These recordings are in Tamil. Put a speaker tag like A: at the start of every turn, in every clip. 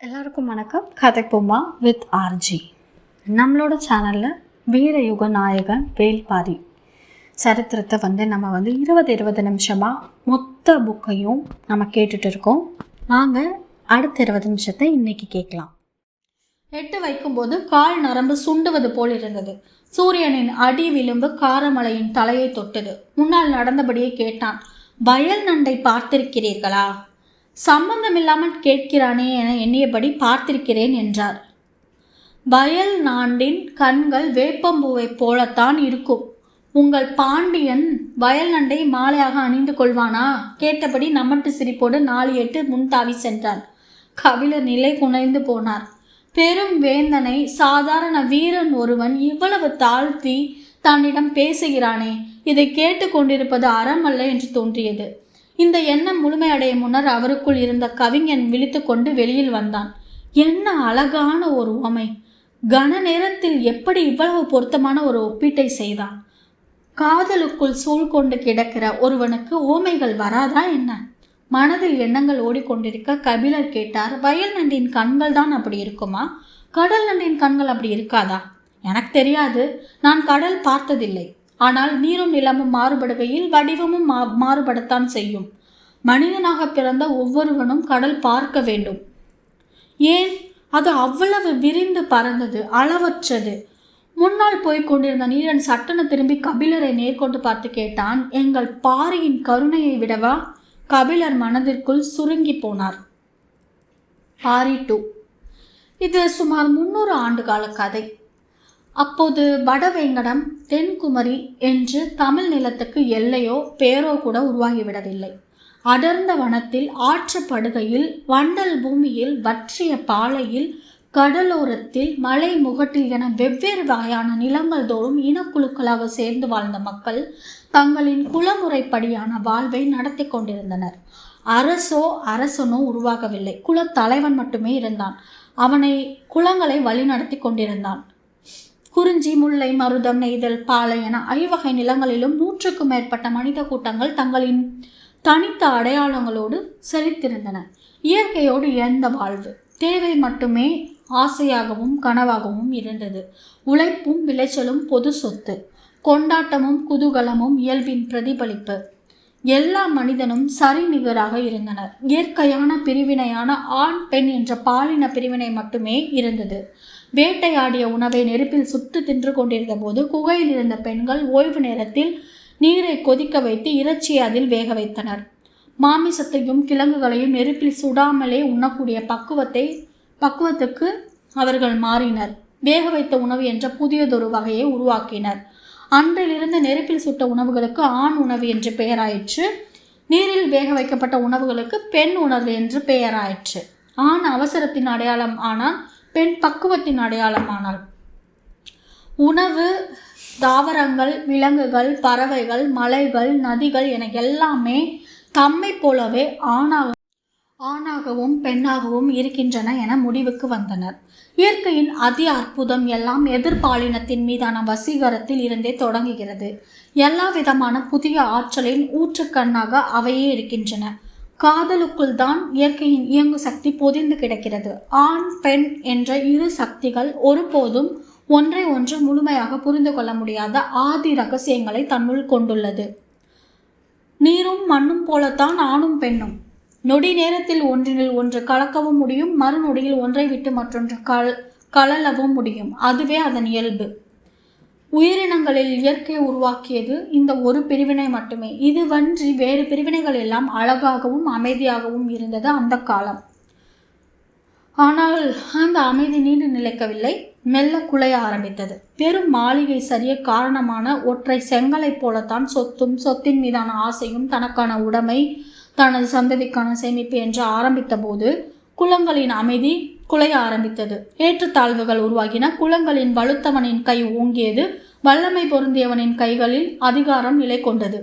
A: எல்லாருக்கும் வணக்கம். கதை கதைப்போமா வித் ஆர்ஜி நம்மளோட சேனலில் வீரயுக நாயகன் வேல்பாரி சரித்திரத்தை வந்து நம்ம வந்து இருபது இருபது நிமிஷமாக மொத்த புக்கையும் நம்ம கேட்டுட்டு இருக்கோம். வாங்க அடுத்த இருபது நிமிஷத்தை இன்னைக்கு கேட்கலாம். எட்டு வைக்கும்போது கால் நரம்பு சுண்டுவது போல் இருந்தது. சூரியனின் அடி விளிம்பு காரமலையின் தலையை தொட்டது. முன்னால் நடந்தபடியே கேட்டான் வயல் நண்டை பார்த்திருக்கிறீர்களா? சம்பந்தமில்லாமல் கேட்கிறானே என எண்ணியபடி பார்த்திருக்கிறேன் என்றார். வயல் நாண்டின் கண்கள் வேப்பம்பூவைப் போலத்தான் இருக்கும். உங்கள் பாண்டியன் வயல் நண்டை மாலையாக அணிந்து கொள்வானா? கேட்டபடி நமட்டு சிரிப்போடு நாலு எட்டு முன்தாவி சென்றான். கபிலர் நிலை குனைந்து போனார். பெரும் வேந்தனை சாதாரண வீரன் ஒருவன் இவ்வளவு தாழ்த்தி தன்னிடம் பேசுகிறானே இதை கேட்டுக்கொண்டிருப்பது அறமல்ல என்று தோன்றியது. இந்த எண்ணம் முழுமையடையும் முன்னர் அவருக்குள் இருந்த கவிஞன் விழித்துக்கொண்டு வெளியில் வந்தான். என்ன அழகான ஒரு உவமை. கன நேரத்தில் எப்படி இவ்வளவு பொருத்தமான ஒரு ஒப்பீட்டை செய்தான் காதலுக்குள் சூழ்கொண்டு கிடக்கிற ஒருவனுக்கு ஓமைகள் வராதா என்ன? மனதில் எண்ணங்கள் ஓடிக்கொண்டிருக்க கபிலர் கேட்டார் வயல் நண்டின் கண்கள் தான் அப்படி இருக்குமா? கடல் நண்டின் கண்கள் அப்படி இருக்காதா? எனக்கு தெரியாது. நான் கடல் பார்த்ததில்லை. ஆனால் நீரும் நிலமும் மாறுபடுகையில் வடிவமும் மா மாறுபடத்தான் செய்யும். மனிதனாக பிறந்த ஒவ்வொருவனும் கடல் பார்க்க வேண்டும். ஏன்? அது அவ்வளவு விரிந்து பறந்தது அளவற்றது. முன்னால் போய் கொண்டிருந்த நீரன் சட்டன திரும்பி கபிலரை நேர்கொண்டு பார்த்து கேட்டான் எங்கள் பாரியின் கருணையை விடவா? கபிலர் மனதிற்குள் சுருங்கி போனார். பாரி டூ. இது சுமார் முன்னூறு ஆண்டு கால கதை. அப்போது வடவேங்கடம் தென்குமரி என்று தமிழ் நிலத்துக்கு எல்லையோ பேரோ கூட உருவாகிவிடவில்லை. அடர்ந்த வனத்தில் ஆற்றுப்படுகையில் வண்டல் பூமியில் வற்றிய பாலையில் கடலோரத்தில் மலை முகட்டில் என வெவ்வேறு வகையான நிலங்கள் தோறும் இனக்குழுக்களாக சேர்ந்து வாழ்ந்த மக்கள் தங்களின் குலமுறைப்படியான வாழ்வை நடத்தி கொண்டிருந்தனர். அரசோ அரசனோ உருவாகவில்லை. குலத்தலைவன் மட்டுமே இருந்தான். அவனை குலங்களை வழிநடத்தி கொண்டிருந்தான். குறிஞ்சி முல்லை மருதம் நெய்தல் பாலை என ஐவகை நிலங்களிலும் நூற்றுக்கும் மேற்பட்ட மனித கூட்டங்கள் தங்களின் தனித்த அடையாளங்களோடு செழித்திருந்தன. இயற்கையோடு இழந்த வாழ்வு. தேவை மட்டுமே ஆசையாகவும் கனவாகவும் இருந்தது. உழைப்பும் விளைச்சலும் பொது சொத்து. கொண்டாட்டமும் குதூகலமும் இயல்பின் பிரதிபலிப்பு. எல்லா மனிதனும் சரிநிகராக இருந்தனர். இயற்கையான பிரிவினையான ஆண் பெண் என்ற பாலின பிரிவினை மட்டுமே இருந்தது. வேட்டையாடிய உணவை நெருப்பில் சுட்டு தின்று கொண்டிருந்த போது குகையில் இருந்த பெண்கள் ஓய்வு நேரத்தில் நீரை கொதிக்க வைத்து இறைச்சியை அதில் வேக வைத்தனர். மாமிசத்தையும் கிழங்குகளையும் நெருப்பில் சுடாமலே உண்ணக்கூடிய பக்குவத்தை பக்குவத்துக்கு அவர்கள் மாறினர். வேக வைத்த உணவு என்ற புதியதொரு வகையை உருவாக்கினர். அன்றிலிருந்து நெருப்பில் சுட்ட உணவுகளுக்கு ஆண் உணவு என்று பெயராயிற்று. நீரில் வேக வைக்கப்பட்ட உணவுகளுக்கு பெண் உணவு என்று பெயராயிற்று. ஆண் அவசரத்தின் அடையாளம் ஆனால் பெண் பக்குவத்தின் அடையாளம் ஆனால். உணவு தாவரங்கள் விலங்குகள் பறவைகள் மலைகள் நதிகள் என எல்லாமே தம்மை போலவே ஆணாக ஆணாகவும் பெண்ணாகவும் இருக்கின்றன என முடிவுக்கு வந்தனர். இயற்கையின் அதி அற்புதம் எல்லாம் எதிர்பாலினத்தின் மீதான வசீகரத்தில் இருந்தே தொடங்குகிறது. எல்லா விதமான புதிய ஆற்றலின் ஊற்றுக்கண்ணாக அவையே இருக்கின்றன. காதலுக்குள் தான் இயற்கையின் இயங்கு சக்தி பொதிந்து கிடக்கிறது. ஆண் பெண் என்ற இரு சக்திகள் ஒருபோதும் ஒன்றை ஒன்று முழுமையாக புரிந்து கொள்ள முடியாத ஆதி ரகசியங்களை தன்னுள் கொண்டுள்ளது. நீரும் மண்ணும் போலத்தான் ஆணும் பெண்ணும். நொடி நேரத்தில் ஒன்றினில் ஒன்று கலக்கவும் முடியும் மறுநொடியில் ஒன்றை விட்டு மற்றொன்று கல் கலலவும் முடியும். அதுவே அதன் இயல்பு. உயிரினங்களில் இயற்கை உருவாக்கியது இந்த ஒரு பிரிவினை மட்டுமே. இதுவன்றி வேறு பிரிவினைகள் எல்லாம் அழகாகவும் அமைதியாகவும் இருந்தது அந்த காலம். ஆனால் அந்த அமைதி நீண்டு நிலைக்கவில்லை. மெல்ல குலைய ஆரம்பித்தது. பெரும் மாளிகை சரிய காரணமான ஒற்றை செங்கலைப் போலத்தான் சொத்தும் சொத்தின் மீதான ஆசையும் தனக்கான உடைமை தனது சந்ததிக்கான சேமிப்பு என்று ஆரம்பித்த போது குளங்களின் அமைதி குலைய ஆரம்பித்தது. ஏற்றுத்தாழ்வுகள் உருவாகின. குளங்களின் வலுத்தவனின் கை ஓங்கியது. வல்லமை பொருந்தியவனின் கைகளில் அதிகாரம் நிலை கொண்டது.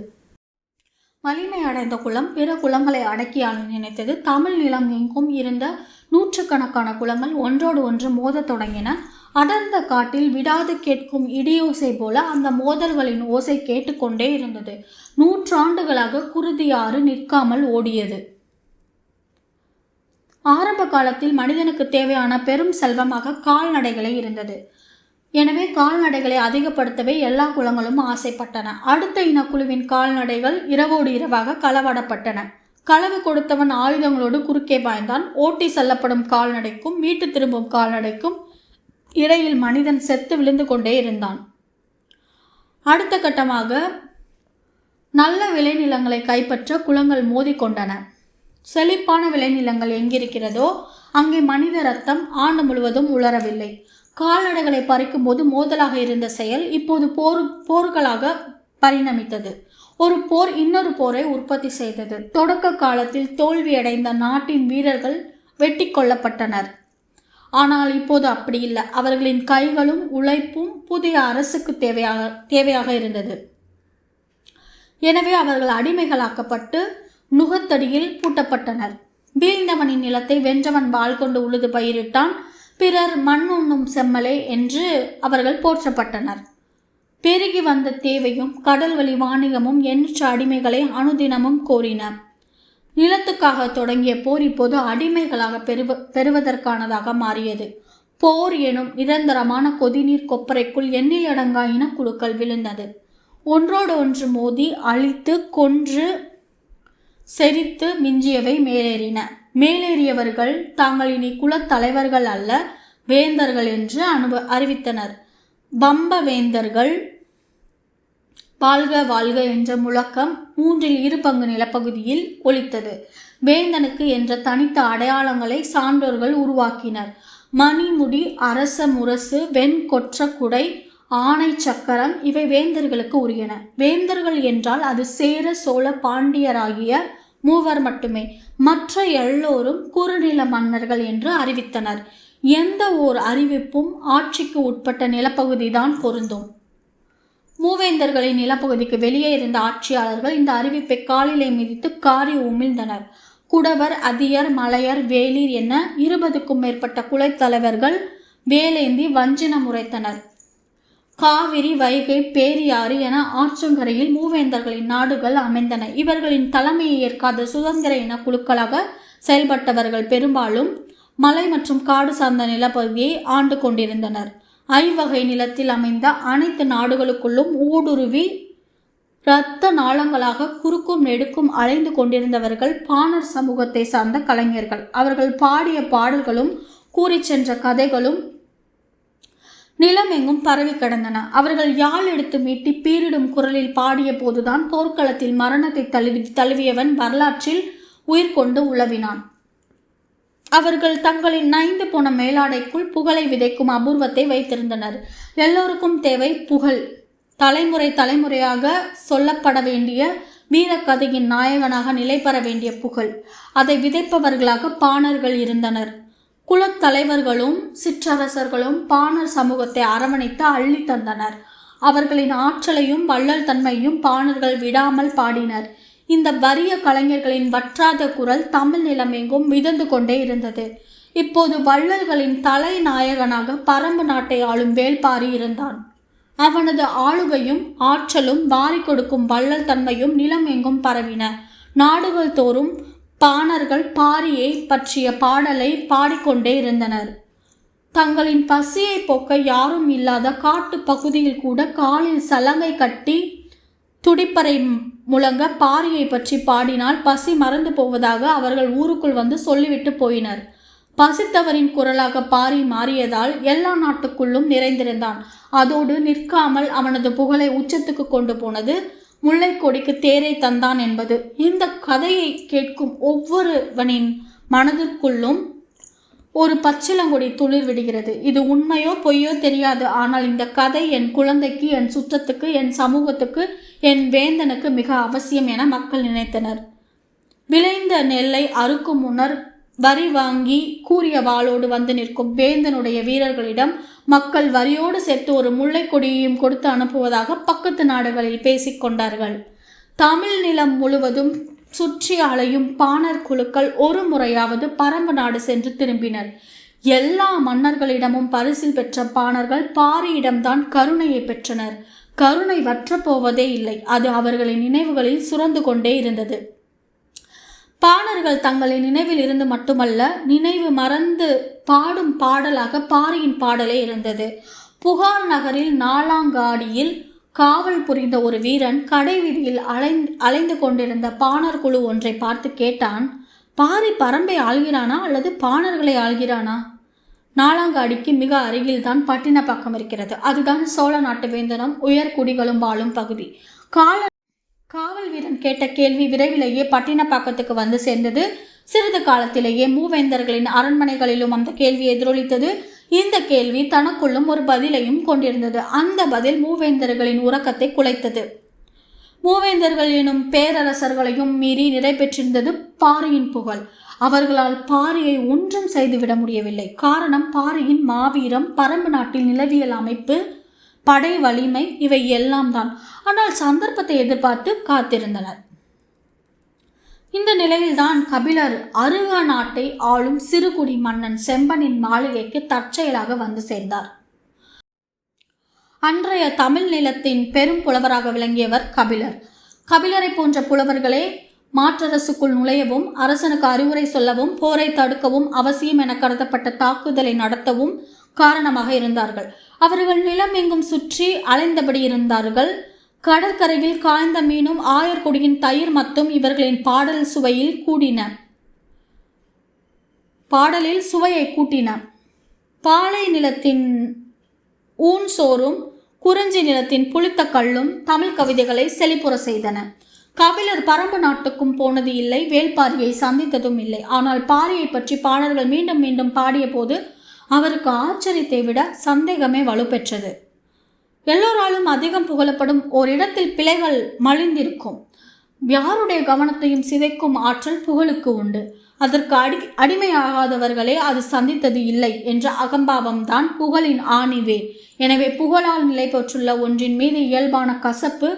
A: வலிமை அடைந்த குளம் பிற குளங்களை அடக்கியால் நினைத்தது. தமிழ் நிலம் எங்கும் இருந்த நூற்றுக்கணக்கான குளங்கள் ஒன்றோடு ஒன்று மோதத் தொடங்கின. அடர்ந்த காட்டில் விடாது கேட்கும் இடியோசை போல அந்த மோதல்களின் ஓசை கேட்டுக்கொண்டே இருந்தது. நூற்றாண்டுகளாக குருதியாறு நிற்காமல் ஓடியது. ஆரம்ப காலத்தில் மனிதனுக்கு தேவையான பெரும் செல்வமாக கால்நடைகளே இருந்தது. எனவே கால்நடைகளை அதிகப்படுத்தவே எல்லா குலங்களும் ஆசைப்பட்டன. அடுத்த இனக்குழுவின் கால்நடைகள் இரவோடு இரவாக களவாடப்பட்டன. களவு கொடுத்தவன் ஆயுதங்களோடு குறுக்கே பாய்ந்தான். ஓட்டி செல்லப்படும் கால்நடைக்கும் வீட்டு திரும்பும் கால்நடைக்கும் இடையில் மனிதன் செத்து விழுந்து கொண்டே இருந்தான். அடுத்த கட்டமாக நல்ல விளைநிலங்களை கைப்பற்ற குளங்கள் மோதிக்கொண்டன. செழிப்பான விளைநிலங்கள் எங்கிருக்கிறதோ அங்கே மனித ரத்தம் ஆண்டு முழுவதும் உலரவில்லை. கால்நடைகளை பறிக்கும்போது மோதலாக இருந்த செயல் இப்போது போர் போர்களாக பரிணமித்தது. ஒரு போர் இன்னொரு போரை உற்பத்தி செய்தது. தொடக்க காலத்தில் தோல்வியடைந்த நாட்டின் வீரர்கள் வெட்டி கொல்லப்பட்டனர் ஆனால் இப்போது அப்படி இல்லை. அவர்களின் கைகளும் உழைப்பும் புதிய அரசுக்கு தேவையாக தேவையாக இருந்தது. எனவே அவர்கள் அடிமைகளாக்கப்பட்டு நுகத்தடியில் பூட்டப்பட்டனர். வீழ்ந்தவனின் நிலத்தை வென்றவன் வாள் கொண்டு உழுது பயிரிட்டான். பிறர் மண் உண்ணும் செம்மலே என்று அவர்கள் போற்றப்பட்டனர். பெருகி வந்த தேவையும் கடல் வழி வாணிகமும் எண்ணற்ற அடிமைகளை அனுதினமும் கோரின. நிலத்துக்காக தொடங்கிய போர் இப்போது அடிமைகளாக பெறுவ பெறுவதற்கானதாக மாறியது. போர் எனும் நிரந்தரமான கொதிநீர் கொப்பரைக்குள் எண்ணில் அடங்கா இனக்குழுக்கள் விழுந்தது. ஒன்றோடு ஒன்று மோதி அழித்து கொன்று செரித்து மிஞ்சியவை மேலேறின. மேலேறியவர்கள் தாங்கள் இனி குலத்தலைவர்கள் அல்ல வேந்தர்கள் என்று அனுப அறிவித்தனர். பம்ப வேந்தர்கள் வாழ்க வாழ்க என்ற முழக்கம் மூன்றில் இரு பங்கு நிலப்பகுதியில் ஒலித்தது. வேந்தனுக்கு என்ற தனித்த அடையாளங்களை சான்றோர்கள் உருவாக்கினர். மணிமுடி அரச முரசு வெண்கொற்ற குடை ஆணை சக்கரம் இவை வேந்தர்களுக்கு உரியன. வேந்தர்கள் என்றால் அது சேர சோழ பாண்டியராகிய மூவர் மட்டுமே. மற்ற எல்லோரும் குறுநில மன்னர்கள் என்று அறிவித்தனர். எந்த ஓர் அறிவிப்பும் ஆட்சிக்கு உட்பட்ட நிலப்பகுதிதான் பொருந்தும். மூவேந்தர்களின் நிலப்பகுதிக்கு வெளியே இருந்த ஆட்சியாளர்கள் இந்த அறிவிப்பை காலிலே மிதித்து காரி உமிழ்ந்தனர். குடவர் அதியர் மலையர் வேலிர் என இருபதுக்கும் மேற்பட்ட குலைத்தலைவர்கள் வேலேந்தி வஞ்சினம் உரைத்தனர். காவிரி வைகை பேரியாறு என ஆற்றங்கரையில் மூவேந்தர்களின் நாடுகள் அமைந்தன. இவர்களின் தலைமையை ஏற்காத சுதந்திர இன குழுக்களாக செயல்பட்டவர்கள் பெரும்பாலும் மலை மற்றும் காடு சார்ந்த நிலப்பகுதியை ஆண்டு கொண்டிருந்தனர். ஐவகை நிலத்தில் அமைந்த அனைத்து நாடுகளுக்குள்ளும் ஊடுருவி இரத்த நாளங்களாக குறுக்கும் நெடுக்கும் அலைந்து கொண்டிருந்தவர்கள் பாணர் சமூகத்தை சார்ந்த கலைஞர்கள். அவர்கள் பாடிய பாடல்களும் கூறிச் சென்ற கதைகளும் நிலமெங்கும் பரவி கிடந்தன. அவர்கள் யாழ் எடுத்து மீட்டி பீரிடும் குரலில் பாடிய போதுதான் போர்க்களத்தில் மரணத்தை தழுவி தழுவியவன் வரலாற்றில் உயிர் கொண்டு உழவினான். அவர்கள் தங்களின் நைந்து போன மேலாடைக்குள் புகழை விதைக்கும் அபூர்வத்தை வைத்திருந்தனர். எல்லோருக்கும் தேவை புகழ். தலைமுறை தலைமுறையாக சொல்லப்பட வேண்டிய வீரக்கதையின் நாயகனாக நிலை பெற வேண்டிய புகழ். அதை விதைப்பவர்களாக பாணர்கள் இருந்தனர். குலத்தலைவர்களும் சிற்றரசர்களும் பாணர் சமூகத்தை அரவணைத்து அள்ளி தந்தனர். அவர்களின் ஆற்றலையும் வள்ளல் தன்மையும் பாணர்கள் விடாமல் பாடினர். இந்த வறிய கலைஞர்களின் வற்றாத குரல் தமிழ் நிலமெங்கும் மிதந்து கொண்டே இருந்தது. இப்போது வள்ளல்களின் தலைநாயகனாக பரம்பு நாட்டை ஆளும் வேள்பாரி இருந்தான். அவனது ஆளுகையும் ஆற்றலும் வாரி கொடுக்கும் வள்ளல் தன்மையும் நிலமெங்கும் பரவின. நாடுகள் தோறும் பாணர்கள் பாரியை பற்றிய பாடலை பாடிக்கொண்டே இருந்தனர். தங்களின் பசியை போக்க யாரும் இல்லாத காட்டு பகுதியில் கூட காலில் சலங்கை கட்டி துடிப்பறை முழங்க பாரியை பற்றி பாடினால் பசி மறந்து போவதாக அவர்கள் ஊருக்குள் வந்து சொல்லிவிட்டு போயினர். பசித்தவரின் குரலாக பாரி மாறியதால் எல்லா நாட்டுக்குள்ளும் நிறைந்திருந்தான். அதோடு நிற்காமல் அவனது புகழை உச்சத்துக்கு கொண்டு போனது முல்லைக்கொடிக்கு தேரை தந்தான் என்பது. இந்த கதையை கேட்கும் ஒவ்வொருவனின் மனதிற்குள்ளும் ஒரு பச்சிலங்கொடி துளிர் விடுகிறது. இது உண்மையோ பொய்யோ தெரியாது. ஆனால் இந்த கதை என் குழந்தைக்கு என் சுற்றத்துக்கு என் சமூகத்துக்கு என் வேந்தனுக்கு மிக அவசியம் என மக்கள் நினைத்தனர். விளைந்த நெல்லை அறுக்கும் முன்னர் வரி வாங்கி கூறிய வாளோடு வந்து நிற்கும் வேந்தனுடைய வீரர்களிடம் மக்கள் வரியோடு சேர்த்து ஒரு முல்லை கொடியையும் கொடுத்து அனுப்புவதாக பக்கத்து நாடுகளில் பேசிக்கொண்டார்கள் தமிழ் நிலம் முழுவதும் சுற்றி அலையும் பாணர் குழுக்கள் ஒரு முறையாவது பரம்பு நாடு சென்று திரும்பினர். எல்லா மன்னர்களிடமும் பரிசில் பெற்ற பாணர்கள் பாரியிடம்தான் கருணையை பெற்றனர். கருணை வற்றப் போவதே இல்லை. அது அவர்களின் நினைவுகளில் சுரந்து கொண்டே இருந்தது. பாணர்கள் தங்களின் நினைவில் இருந்து மட்டுமல்ல நினைவு மறந்து பாடும் பாடலாக பாரியின் பாடலே இருந்தது. புகார் நகரில் நாலாங்காடியில் காவல் புரிந்த ஒரு வீரன் கடைவீதியில் அலைந்து அலைந்து கொண்டிருந்த பாணர் குழு ஒன்றை பார்த்து கேட்டான் பாரி பரம்பை ஆள்கிறானா அல்லது பாணர்களை ஆள்கிறானா? நாலாங்காடிக்கு மிக அருகில்தான் பட்டினப்பாக்கம் இருக்கிறது. அதுதான் சோழ நாட்டு வேந்தனும் உயர்குடிகளும் வாழும் பகுதி. கால காவல் வீரன் கேட்ட கேள்வி விரைவிலேயே பட்டினப்பாக்கத்துக்கு வந்து சேர்ந்தது. சிறிது காலத்திலேயே மூவேந்தர்களின் அரண்மனைகளிலும் அந்த கேள்வி எதிரொலித்தது. இந்த கேள்வி தனக்குள்ளும் ஒரு பதிலையும் கொண்டிருந்தது. அந்த பதில் மூவேந்தர்களின் உறக்கத்தை குலைத்தது. மூவேந்தர்கள் எனும் பேரரசர்களையும் மீறி நிறைவேற்றிருந்தது பாரியின் புகழ். அவர்களால் பாரியை ஒன்றும் செய்துவிட முடியவில்லை. காரணம் பாரியின் மாவீரம் பரம்பு நாட்டில் நிலவியல் அமைப்பு படை வலிமை இவை எல்லாம் தான். ஆனால் சந்தர்ப்பத்தை எதிர்பார்த்து காத்திருந்தனர். இந்த நிலையில்தான் கபிலர் அருக நாட்டை ஆளும் சிறுகுடி மன்னன் செம்பனின் மாளிகைக்கு தற்செயலாக வந்து சேர்ந்தார். அன்றைய தமிழ் நிலத்தின் பெரும் புலவராக விளங்கியவர் கபிலர். கபிலரை போன்ற புலவர்களே மாற்றரசுக்குள் நுழையவும் அரசனுக்கு அறிவுரை சொல்லவும் போரை தடுக்கவும் அவசியம் என கருதப்பட்ட தாக்குதலை நடத்தவும் காரணமாக இருந்தார்கள். அவர்கள் நிலம் எங்கும் சுற்றி அலைந்தபடி இருந்தார்கள். கடற்கரையில் காய்ந்த மீனும் ஆயர்குடியின் தயிர் மத்தும் இவர்களின் பாடல் சுவையில் கூடின. பாடலில் சுவையை கூட்டின. பாலை நிலத்தின் ஊன் சோறும் குறிஞ்சி நிலத்தின் புளித்த கல்லும் தமிழ் கவிதைகளை செழிப்புற செய்தன. கபிலர் பரம்பு நாட்டுக்கும் போனது இல்லை வேல்பாரியை சந்தித்ததும் இல்லை. ஆனால் பாரியை பற்றி பாடல்கள் மீண்டும் மீண்டும் பாடிய போது அவருக்கு ஆச்சரியத்தை விட சந்தேகமே வலுப்பெற்றது. எல்லோராலும் அதிகம் புகழப்படும் ஓரிடத்தில் பிழைகள் மலிந்திருக்கும். யாருடைய கவனத்தையும் சிதைக்கும் ஆற்றல் புகழுக்கு உண்டு. அதற்கு அடி அடிமையாகாதவர்களே அது சந்தித்தது இல்லை என்ற அகம்பாவம்தான் புகழின் ஆணிவே. எனவே புகழால் நிலை பெற்றுள்ள ஒன்றின் மீது இயல்பான கசப்பு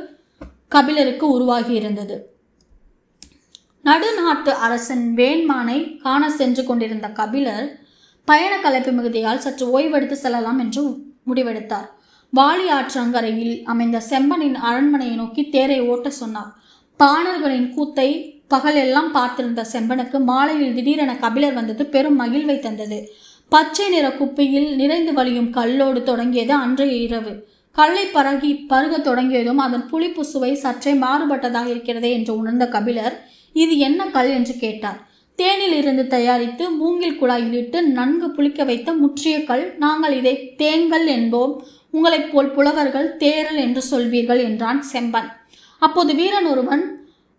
A: கபிலருக்கு உருவாகியிருந்தது நடுநாட்டு அரசன் வேண்மானை காண சென்று கொண்டிருந்த கபிலர் பயண கலைப்பு மிகுதியால் சற்று ஓய்வெடுத்து செல்லலாம் என்று முடிவெடுத்தார். வாலி ஆற்றங்கரையில் அமைந்த செம்பனின் அரண்மனையை நோக்கி தேரை ஓட்ட சொன்னார். பாணர்களின் கூத்தை பகலெல்லாம் பார்த்திருந்த செம்பனுக்கு மாலையில் திடீரென கபிலர் வந்தது பெரும் மகிழ்வை தந்தது. பச்சை நிற குப்பியில் நிறைந்து வழியும் கல்லோடு தொடங்கியது அன்றைய இரவு. கல்லை பரகி பருகத் தொடங்கியதும் அதன் புளிப்பு சுவை சற்றே மாறுபட்டதாக இருக்கிறதே என்று உணர்ந்த கபிலர் இது என்ன கல்? என்று கேட்டார். தேனில் இருந்து தயாரித்து மூங்கில் குழாயில் இட்டு நன்கு புளிக்க வைத்த முற்றிய கல். நாங்கள் இதை தேங்கல் என்போம். உங்களைப் போல் புலவர்கள் தேரல் என்று சொல்வீர்கள் என்றான் செம்பன். அப்போது வீரன் ஒருவன்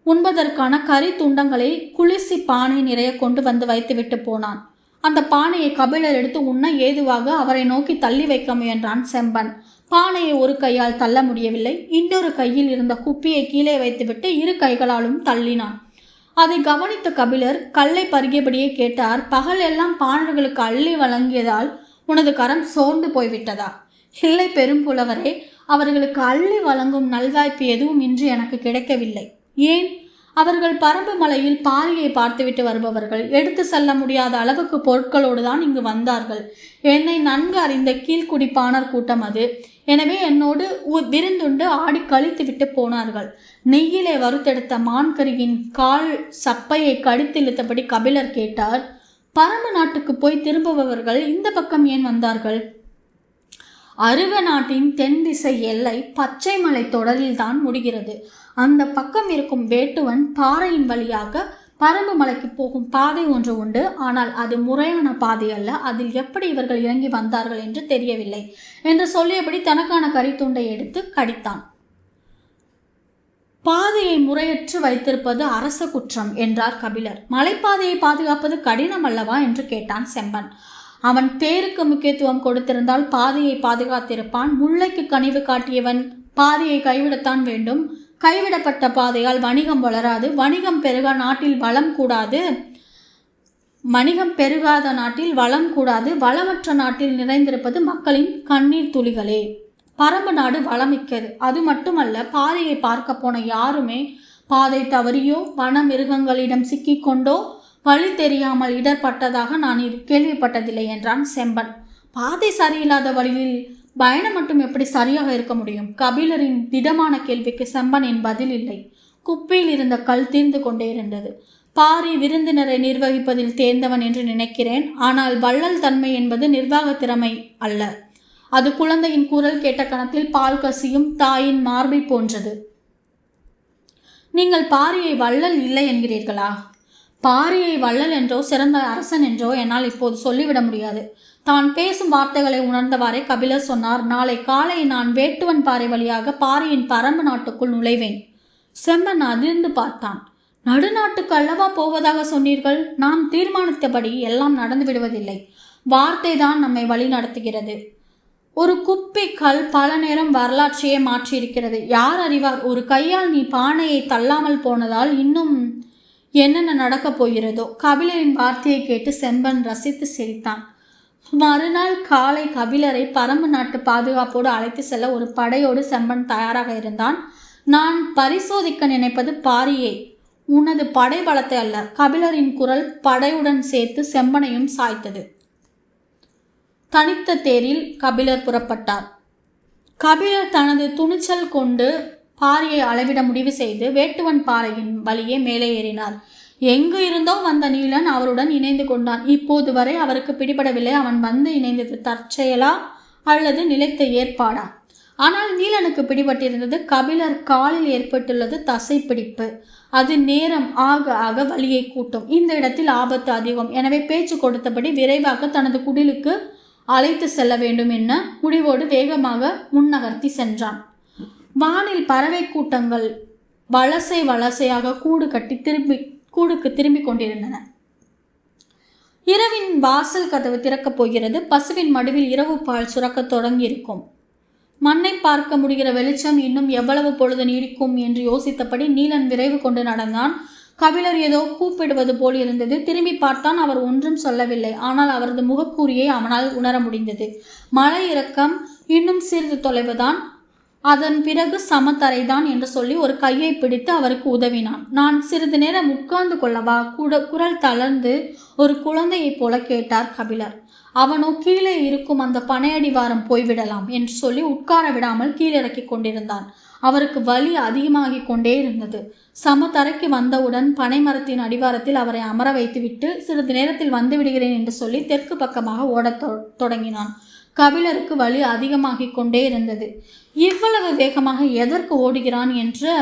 A: உண்பதற்கான கறி துண்டங்களை குளிர்ச்சி பானை நிறைய கொண்டு வந்து வைத்துவிட்டு போனான். அந்த பானையை கபிலர் எடுத்து உண்ண ஏதுவாக அவரை நோக்கி தள்ளி வைக்க முயன்றான் செம்பன். பானையை ஒரு கையால் தள்ள முடியவில்லை. இன்னொரு கையில் இருந்த குப்பியை கீழே வைத்துவிட்டு இரு கைகளாலும் தள்ளினான். அதை கவனித்த கபிலர் கல்லை பருகியபடியே கேட்டார் பகல் எல்லாம் பாண்டர்களுக்கு அள்ளி வழங்கியதால் உனது கரம் சோர்ந்து போய்விட்டதா? இல்லை பெரும் புலவரே அவர்களுக்கு அள்ளி வழங்கும் நல்வாய்ப்பு எதுவும் இன்று எனக்கு கிடைக்கவில்லை. ஏன்? அவர்கள் பரம்பு மலையில் பாரியை பார்த்துவிட்டு வருபவர்கள். எடுத்து செல்ல முடியாத அளவுக்கு பொருட்களோடு தான் இங்கு வந்தார்கள். என்னை நன்கு அறிந்த கீழ்குடிப்பானர் கூட்டம் அது. எனவே என்னோடு உ- விருந்துண்டு ஆடி கழித்து விட்டு போனார்கள். நெய்யிலே வறுத்தெடுத்த மான்கரியின் கால் சப்பையை கடித்திழுத்தபடி கபிலர் கேட்டார் பரம்பு நாட்டுக்கு போய் திரும்புபவர்கள் இந்த பக்கம் ஏன் வந்தார்கள்? அருவ நாட்டின் தென் திசை எல்லை பச்சை மலை தொடரில் தான் முடிகிறது. அந்த பக்கம் இருக்கும் வேட்டுவன் பாறையின் வழியாக பரம்பு மலைக்கு போகும் பாதை ஒன்று உண்டு. ஆனால் அது முறையான பாதை அல்ல. அதில் எப்படி இவர்கள் இறங்கி வந்தார்கள் என்று தெரியவில்லை என்று சொல்லியபடி தனக்கான கரித்துண்டை எடுத்து கடித்தான். பாதையை முறையற்று வைத்திருப்பது அரச குற்றம் என்றார் கபிலர். மலைப்பாதையை பாதுகாப்பது கடினம் அல்லவா? என்று கேட்டான் செம்பன். அவன் பேருக்கு முக்கியத்துவம் கொடுத்திருந்தால் பாதையை பாதுகாத்திருப்பான். முல்லைக்கு கனிவு காட்டியவன் பாதையை கைவிடத்தான் வேண்டும். கைவிடப்பட்ட பாதையால் வணிகம் வளராது. வணிகம் பெருக நாட்டில் வளம் கூடாது. வணிகம் பெருகாத நாட்டில் வளம் கூடாது. வளமற்ற நாட்டில் நிறைந்திருப்பது மக்களின் கண்ணீர் துளிகளே. பரம்பு நாடு வளமிக்கது. அது மட்டுமல்ல பாதையை பார்க்க போன யாருமே பாதை தவறியோ வன மிருகங்களிடம் சிக்கிக்கொண்டோ வழி தெரியாமல் இடர்பட்டதாக நான் கேள்விப்பட்டதில்லை என்றான் செம்பன். பாதை சரியில்லாத வழியில் பயணம் மட்டும் எப்படி சரியாக இருக்க முடியும்? கபிலரின் திடமான கேள்விக்கு செம்பனின் பதில் இல்லை. குப்பையில் இருந்த கல் தீர்ந்து கொண்டே இருந்தது. பாரி விருந்தினரை நிர்வகிப்பதில் தேர்ந்தவன் என்று நினைக்கிறேன். ஆனால் வள்ளல் தன்மை என்பது நிர்வாக திறமை அல்ல. அது குழந்தையின் குரல் கேட்ட கணத்தில் பால் கசியும் தாயின் மார்பை போன்றது. நீங்கள் பாரியை வள்ளல் இல்லை என்கிறீர்களா? பாரியை வள்ளல் என்றோ சிறந்த அரசன் என்றோ என்னால் இப்போது சொல்லிவிட முடியாது. தான் பேசும் வார்த்தைகளை உணர்ந்தவாறே கபிலர் சொன்னார் நாளை காலை நான் வேட்டுவன் பாறை வழியாக பாரியின் பரம்பு நாட்டுக்குள் நுழைவேன். செம்மன் அதிர்ந்து பார்த்தான். நடுநாட்டுக்கு அல்லவா போவதாக சொன்னீர்கள்? நாம் தீர்மானித்தபடி எல்லாம் நடந்து விடுவதில்லை. வார்த்தை தான் நம்மை வழி நடத்துகிறது. ஒரு குப்பி கல் பல நேரம் வரலாற்றையே மாற்றியிருக்கிறது. யார் அறிவார்? ஒரு கையால் நீ பானையை தள்ளாமல் போனதால் இன்னும் என்னென்ன நடக்கப் போகிறதோ கபிலரின் வார்த்தையை கேட்டு செம்பன் ரசித்து சிரித்தான். மறுநாள் காலை கபிலரை பரம்பு நாட்டு பாதுகாப்போடு அழைத்து செல்ல ஒரு படையோடு செம்பன் தயாராக இருந்தான். நான் பரிசோதிக்க நினைப்பது பாரியே. உனது படை பலத்தை அல்ல கபிலரின் குரல் படையுடன் சேர்த்து செம்பனையும் சாய்த்தது. தனித்த தேரில் கபிலர் புறப்பட்டார். கபிலர் தனது துணிச்சல் கொண்டு பாறையை அளவிட முடிவு செய்து வேட்டுவன் பாறையின் வழியே மேலே ஏறினார் எங்கு இருந்தோ வந்த நீலன் அவருடன் இணைந்து கொண்டான். இப்போது வரை அவருக்கு பிடிபடவில்லை. அவன் வந்து இணைந்தது தற்செயலா அல்லது நிலைத்த ஏற்பாடா? ஆனால் நீலனுக்கு பிடிபட்டிருந்தது கபிலர் காலில் ஏற்பட்டுள்ளது தசைப்பிடிப்பு. அது நேரம் ஆக ஆக வலியை கூட்டும். இந்த இடத்தில் ஆபத்து அதிகம். எனவே பேச்சு கொடுத்தபடி விரைவாக தனது குடிலுக்கு அழைத்து செல்ல வேண்டும் என முடிவோடு வேகமாக முன்னகர்த்தி சென்றான். வானில் பறவை கூட்டங்கள் வலசை வலசையாக கூடு கட்டி திரும்பி கூடுக்கு திரும்பி கொண்டிருந்தன. இரவின் வாசல் கதவு திறக்கப் போகிறது. பசுவின் மடுவில் இரவு பால் சுரக்கத் தொடங்கியிருக்கும். மண்ணை பார்க்க முடிகிற வெளிச்சம் இன்னும் எவ்வளவு பொழுது நீடிக்கும் என்று யோசித்தபடி நீலன் விரைவு கொண்டு நடந்தான். கபிலர் ஏதோ கூப்பிடுவது போல் இருந்தது. திரும்பி பார்த்தான். அவர் ஒன்றும் சொல்லவில்லை. ஆனால் அவரது முகக்கூறியை அவனால் உணர முடிந்தது. மழை இறக்கம் இன்னும் சிறிது தொலைவுதான். அதன் பிறகு சமத்தரைதான் என்று சொல்லி ஒரு கையை பிடித்து அவருக்கு உதவினான். நான் சிறிது நேரம் உட்கார்ந்து கொள்ளவா? கூட குரல் தளர்ந்து ஒரு குழந்தையைப் போல கேட்டார் கபிலர். அவனோ கீழே இருக்கும் அந்த பனையடிவாரம் போய்விடலாம் என்று சொல்லி உட்கார விடாமல் கீழிறக்கி கொண்டிருந்தான். அவருக்கு வலி அதிகமாகிக் கொண்டே இருந்தது. சமத்தரைக்கு வந்தவுடன் பனைமரத்தின் அடிவாரத்தில் அவரை அமர வைத்துவிட்டு சிறிது நேரத்தில் வந்து விடுகிறேன் என்று சொல்லி தெற்கு பக்கமாக ஓடத் தொ- தொடங்கினான். கபிலருக்கு வலி அதிகமாகிக் கொண்டே இருந்தது. இவ்வளவு வேகமாக எதற்கு ஓடுகிறான் என்ற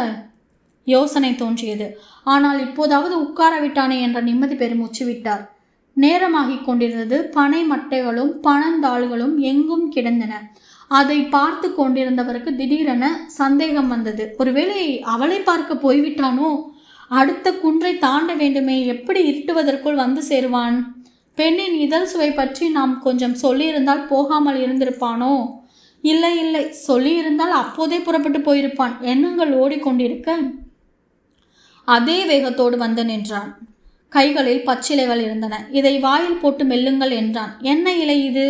A: யோசனை தோன்றியது. ஆனால் இப்போதாவது உட்கார விட்டானே என்ற நிம்மதி பெருமூச்சு விட்டார் நேரமாகிக் கொண்டிருந்தது. பனை மட்டைகளும் பனந்தாள்களும் எங்கும் கிடந்தன. அதை பார்த்து கொண்டிருந்தவருக்கு திடீரென சந்தேகம் வந்தது. ஒருவேளை அவளை பார்க்க போய்விட்டானோ? அடுத்த குன்றை தாண்ட வேண்டுமே. எப்படி இருட்டுவதற்குள் வந்து சேருவான்? பெண்ணின் இதழ் சுவை பற்றி நாம் கொஞ்சம் சொல்லியிருந்தால் போகாமல் இருந்திருப்பானோ? இல்லை இல்லை. சொல்லியிருந்தால் அப்போதே புறப்பட்டு போயிருப்பான். எண்ணங்கள் ஓடிக்கொண்டிருக்க அதே வேகத்தோடு வந்து நின்றான். கைகளில் பச்சிலைகள் இருந்தன. இதை வாயில் போட்டு மெல்லுங்கள் என்றான். என்ன இலை இது?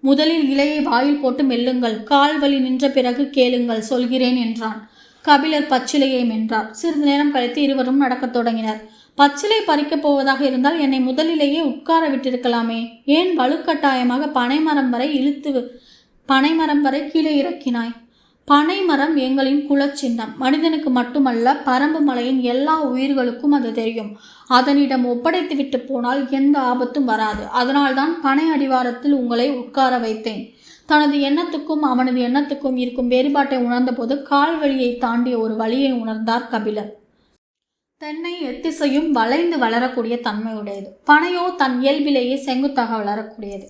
A: முதலில் இலையை வாயில் போட்டு மெல்லுங்கள். கால் வலி நின்ற பிறகு கேளுங்கள் சொல்கிறேன் என்றான். கபிலர் பச்சிலையை மென்றார். சிறிது நேரம் கழித்து இருவரும் நடக்கத் தொடங்கினர். பச்சிலை பறிக்கப் போவதாக இருந்தால் என்னை முதலிலேயே உட்கார விட்டிருக்கலாமே. ஏன் வலுக்கட்டாயமாக பனைமரம் வரை இழுத்து பனைமரம் வரை கீழே இறக்கினாய்? பனைமரம் எங்களின் குலச்சின்னம் மனிதனுக்கு மட்டுமல்ல பரம்பு மலையின் எல்லா உயிர்களுக்கும் அது தெரியும். அதனிடம் ஒப்படைத்து விட்டு போனால் எந்த ஆபத்தும் வராது. அதனால்தான் பனை அடிவாரத்தில் உங்களை உட்கார வைத்தேன். தனது எண்ணத்துக்கும் அவனது எண்ணத்துக்கும் இருக்கும் வேறுபாட்டை உணர்ந்தபோது கால்வழியை தாண்டிய ஒரு வழியை உணர்ந்தார் கபிலர். தென்னை எத்திசையும் வளைந்து வளரக்கூடிய தன்மையுடையது. பனையோ தன் இயல்பிலேயே செங்குத்தாக வளரக்கூடியது.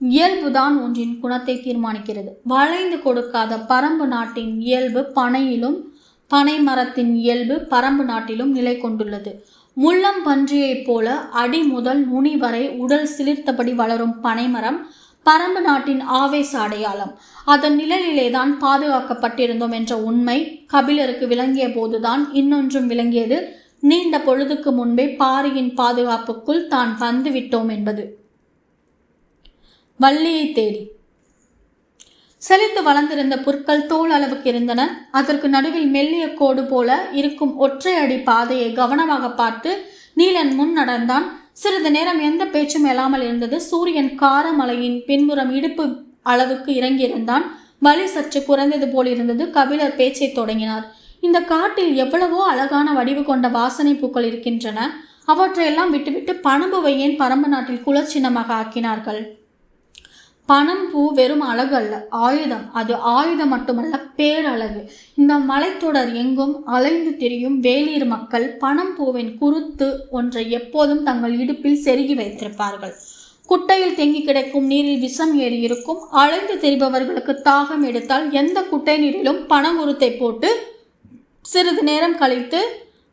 A: இயல்புதான் ஒன்றின் குணத்தை தீர்மானிக்கிறது. வளைந்து கொடுக்காத பரம்பு நாட்டின் இயல்பு பனையிலும் பனை மரத்தின் இயல்பு பரம்பு நாட்டிலும் நிலை கொண்டுள்ளது. முள்ளம் பன்றியைப் போல அடி முதல் நுனி வரை உடல் சிலிர்த்தபடி வளரும் பனைமரம் பரம்பு நாட்டின் ஆவேச அடையாளம். அதன் நிழலிலேதான் பாதுகாக்கப்பட்டிருந்தோம் என்ற உண்மை கபிலருக்கு விளங்கிய போதுதான் இன்னொன்றும் விளங்கியது நீண்ட பொழுதுக்கு முன்பே பாரியின் பாதுகாப்புக்குள் தான் வந்துவிட்டோம் என்பது. வள்ளியை தேடி. செழித்து வளர்ந்திருந்த புற்கள் தோல் அளவுக்கு இருந்தன. அதற்கு நடுவில் மெல்லிய கோடு போல இருக்கும் ஒற்றை அடி பாதையை கவனமாக பார்த்து நீலன் முன் நடந்தான். சிறிது நேரம் எந்த பேச்சும் இல்லாமல் இருந்தது. சூரியன் காரமலையின் பின்புறம் இடுப்பு அளவுக்கு இறங்கியிருந்தான். வலி சற்று குறைந்தது போல் இருந்தது கபிலர் பேச்சை தொடங்கினார். இந்த காட்டில் எவ்வளவோ அழகான வடிவு கொண்ட வாசனை பூக்கள் இருக்கின்றன. அவற்றையெல்லாம் விட்டுவிட்டு பணம்புவை ஏன் பரம்பு நாட்டில் குலச்சின்னமாக ஆக்கினார்கள்? பணம் பூ வெறும் அழகு அல்ல ஆயுதம். அது ஆயுதம் மட்டுமல்ல பேரழகு. இந்த மலைத்தொடர் எங்கும் அலைந்து திரியும் வேலீர் மக்கள் பணம் பூவின் குருத்து ஒன்றை எப்போதும் தங்கள் இடுப்பில் செருகி வைத்திருப்பார்கள். குட்டையில் தேங்கி கிடைக்கும் நீரில் விஷம் ஏறி இருக்கும். அலைந்து திரிபவர்களுக்கு தாகம் எடுத்தால் எந்த குட்டை நீரிலும் பணம் உருத்தை போட்டு சிறிது நேரம் கழித்து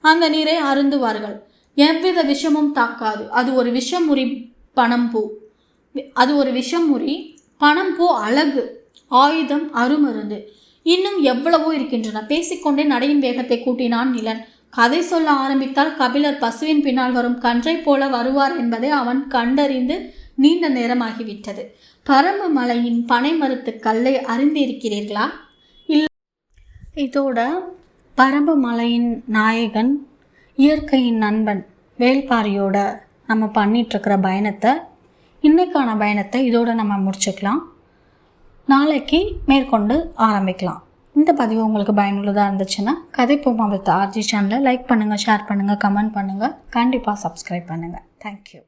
A: அந்த நீரை அருந்துவார்கள். எவ்வித விஷமும் தாக்காது. அது ஒரு விஷமுறி பனம்பூ அது ஒரு விஷமுறி பனம்பூ அழகு ஆயுதம் அருமருந்து. இன்னும் எவ்வளவோ இருக்கின்றன. பேசிக்கொண்டே நடையின் வேகத்தை கூட்டினான் நிலன். கதை சொல்ல ஆரம்பித்தால் கபிலர் பசுவின் பின்னால் வரும் கன்றை போல வருவார் என்பதை அவன் கண்டறிந்து நீண்ட நேரமாகிவிட்டது. பரம்பு மலையின் பனை மரத்து கல்லை அறிந்திருக்கிறீர்களா? இல்லை. இதோட பரம்பு மலையின் நாயகன் இயற்கையின் நண்பன் வேல்பாரியோட நம்ம பண்ணிகிட்ருக்கிற பயணத்தை இன்னைக்கான பயணத்தை இதோட நம்ம முடிச்சுக்கலாம். நாளைக்கு மேற்கொண்டு ஆரம்பிக்கலாம். இந்த பதிவு உங்களுக்கு பயனுள்ளதாக இருந்துச்சுன்னா கதை போமா வித் ஆர்ஜி சேனலை லைக் பண்ணுங்கள் ஷேர் பண்ணுங்கள் கமெண்ட் பண்ணுங்கள் கண்டிப்பாக சப்ஸ்கிரைப் பண்ணுங்கள் தேங்க்யூ